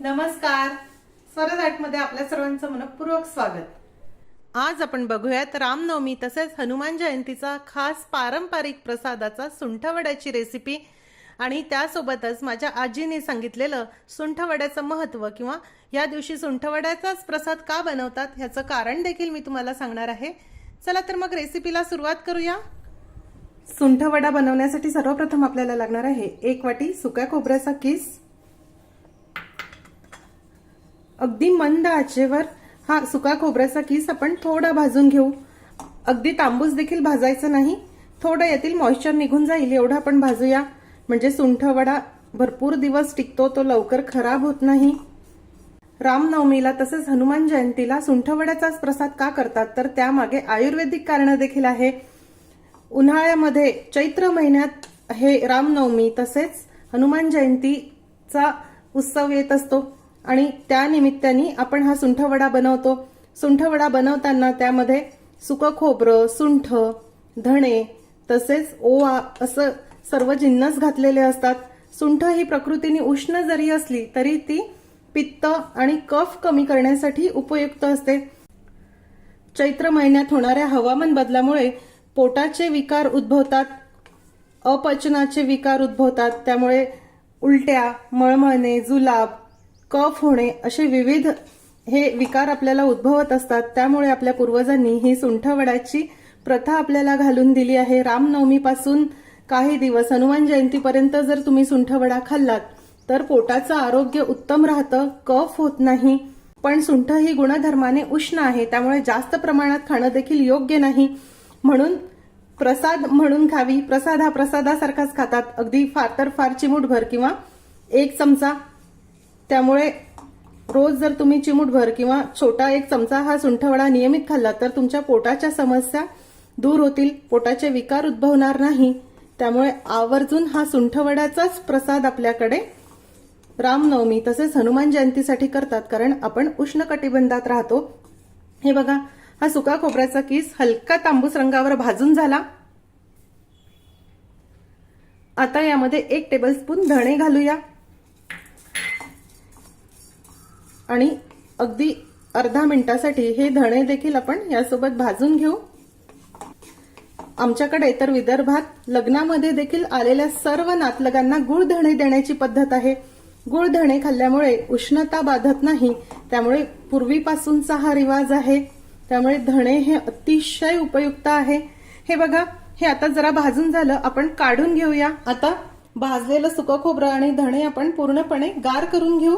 नमस्कार. स्वरजमध्ये आपल्या सर्वांचं मनपूर्वक स्वागत. आज आपण बघूयात रामनवमी तसेच हनुमान जयंतीचा खास पारंपरिक प्रसादाचा सुंठवड्याची रेसिपी आणि त्यासोबतच माझ्या आजीने सांगितलेलं सुंठवड्याचं महत्त्व किंवा या दिवशी सुंठवड्याचाच प्रसाद का बनवतात ह्याचं कारण देखील मी तुम्हाला सांगणार आहे. चला तर मग रेसिपीला सुरुवात करूया. सुंठवडा बनवण्यासाठी सर्वप्रथम आपल्याला लागणार आहे एक वाटी सुक्या खोबऱ्याचा किस अगदी मंद आचेवर हा सुका खोबऱ्याचा किस आपण थोडा भाजून घेऊ. अगदी तांबूस देखील भाजायचं नाही. थोडं यातील मॉइश्चर निघून जाईल एवढं आपण भाजूया. म्हणजे सुंठवडा भरपूर दिवस टिकतो तो लवकर खराब होत नाही. रामनवमीला तसेच हनुमान जयंतीला सुंठवड्याचाच प्रसाद का करतात? तर त्यामागे आयुर्वेदिक कारण देखील आहे. उन्हाळ्यामध्ये चैत्र महिन्यात हे रामनवमी तसेच हनुमान जयंतीचा उत्सव येत असतो. आणि त्या निमित्ताने आपण हा सुंठवडा बनवतो. सुंठवडा बनवताना त्यामध्ये सुकं खोबरं सुंठ धणे तसेच ओवा असं सर्व जिन्नस घातलेले असतात. सुंठ ही प्रकृतीने उष्ण जरी असली तरी ती पित्त आणि कफ कमी करण्यासाठी उपयुक्त असते. चैत्र महिन्यात होणाऱ्या हवामान बदलामुळे पोटाचे विकार उद्भवतात अपचनाचे विकार उद्भवतात. त्यामुळे उलट्या मळमळणे जुलाब कफ होणे असे विविध हे विकार आपल्याला उद्भवत असतात. त्यामुळे आपल्या पूर्वजांनी ही सुंठवड्याची प्रथा आपल्याला घालून दिली आहे. रामनवमीपासून काही दिवस हनुमान जयंतीपर्यंत जर तुम्ही सुंठवडा खाल्लात तर पोटाचं आरोग्य उत्तम राहतं कफ होत नाही. पण सुंठ ही गुणधर्माने उष्ण आहे त्यामुळे जास्त प्रमाणात खाणं देखील योग्य नाही. म्हणून प्रसाद म्हणून खावी. प्रसाद हा प्रसादासारखाच खातात. अगदी फार तर फार चिमूटभर किंवा एक चमचा त्यामुळे रोज जर तुम्ही चिमूटभर किंवा छोटा एक चमचा हा सुंठवडा नियमित खाल्ला तर तुमच्या पोटाच्या समस्या दूर होतील. पोटाचे विकार उद्भवणार नाही. त्यामुळे आवर्जून हा सुंठवड्याचाच प्रसाद आपल्याकडे रामनवमी तसेच हनुमान जयंतीसाठी करतात कारण आपण उष्णकटिबंधात राहतो. हे बघा हा सुका खोबऱ्याचा किस हलका तांबूस रंगावर भाजून झाला. आता यामध्ये एक टेबलस्पून धणे घालूया. आणि अगदी अर्धा मिनिटासाठी हे धणे देखील आपण यासोबत भाजून घेऊ. आमच्याकडे तर विदर्भात लग्नामध्ये देखील आलेल्या सर्व नातलगांना गुळ धणे देण्याची पद्धत आहे. गुळ धणे खाल्ल्यामुळे उष्णता बाधत नाही त्यामुळे पूर्वीपासूनचा हा रिवाज आहे. त्यामुळे धणे हे अतिशय उपयुक्त आहे. हे बघा हे आता जरा भाजून झालं आपण काढून घेऊया. आता भाजलेलं सुकं खोबरं आणि धणे आपण पूर्णपणे गार करून घेऊ.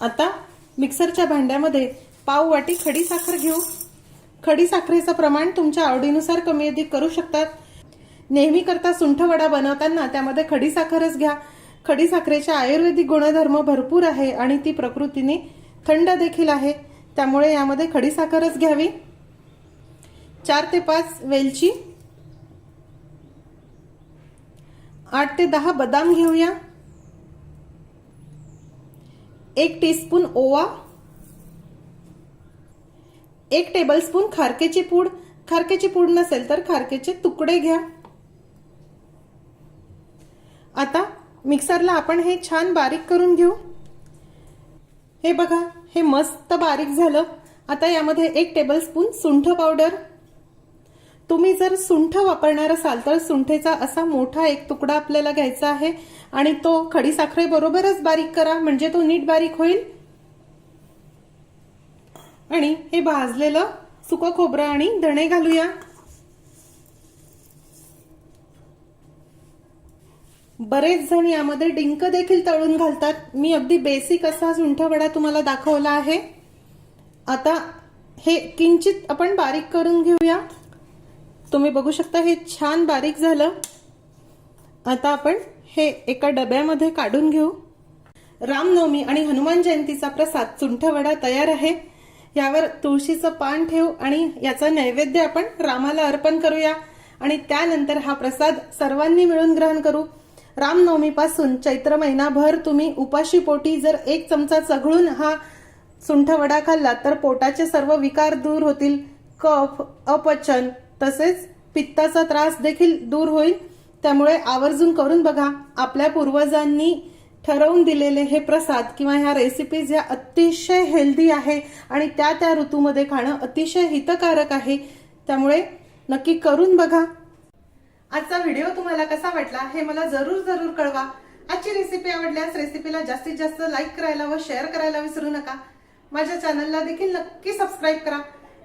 आता मिक्सरच्या भांड्यामध्ये पाव वाटी खडी साखर घेऊ. खडी साखरेचं प्रमाण तुमच्या आवडीनुसार कमी अधिक करू शकतात. नेहमी करता सुंठ वडा बनवताना त्यामध्ये खडी साखरच घ्या. खडी साखरेचे आयुर्वेदिक गुणधर्म भरपूर आहे आणि ती प्रकृतीने थंड देखील आहे. त्यामुळे यामध्ये खडी साखरच घ्यावी. चार ते पाच वेलची. आठ ते दहा बदाम घेऊया. एक टीस्पून ओवा एक टेबलस्पून खारकेची पूड. खारकेची पूड नसेल तर खारकेचे तुकडे घ्या. आता मिक्सरला आपण हे छान बारीक करून घेऊ. हे बघा हे मस्त बारीक झालं. आता यामध्ये एक टेबलस्पून सुंठ पावडर तुम्ही जर सुंठ वापरणार असाल तर सुंठेचा असा मोठा एक तुकडा आपल्याला घ्यायचा आहे आणि तो खडी साखरेबरोबरच बारीक करा म्हणजे तो नीट बारीक होईल. आणि हे भाजलेलं सुकं खोबरं आणि धणे घालूया. बरेच जण यामध्ये डिंक देखील तळून घालतात. मी अगदी बेसिक असा सुंठवडा तुम्हाला दाखवला आहे. आता हे किंचित आपण बारीक करून घेऊया. तुम्ही बघू शकता हे छान बारीक झालं. आता आपण हे एका डब्यामध्ये काढून घेऊ. रामनवमी आणि हनुमान जयंतीचा प्रसाद चुंठवडा तयार आहे. यावर तुळशीचं पान ठेवू आणि याचा नैवेद्य आपण रामाला अर्पण करूया. आणि त्यानंतर हा प्रसाद सर्वांनी मिळून ग्रहण करू. रामनवमीपासून चैत्र महिनाभर तुम्ही उपाशी पोटी जर एक चमचा चघळून हा सुंठवडा खाल्ला तर पोटाचे सर्व विकार दूर होतील. कफ अपचन तसेच पित्ताचा त्रास देखील दूर होईल. त्यामुळे आवर्जून करून बघा आपल्या पूर्वजांनी ठरवून दिलेले हे प्रसाद किंवा ह्या रेसिपीज ह्या अतिशय हेल्दी आहे आणि त्या त्या ऋतूमध्ये खाणं अतिशय हितकारक आहे. त्यामुळे नक्की करून बघा. आजचा व्हिडिओ तुम्हाला कसा वाटला हे मला जरूर जरूर कळवा. आजची रेसिपी आवडल्यास रेसिपीला जास्तीत जास्त लाईक करायला व शेअर करायला विसरू नका. माझ्या चॅनलला देखील नक्की सबस्क्राईब करा.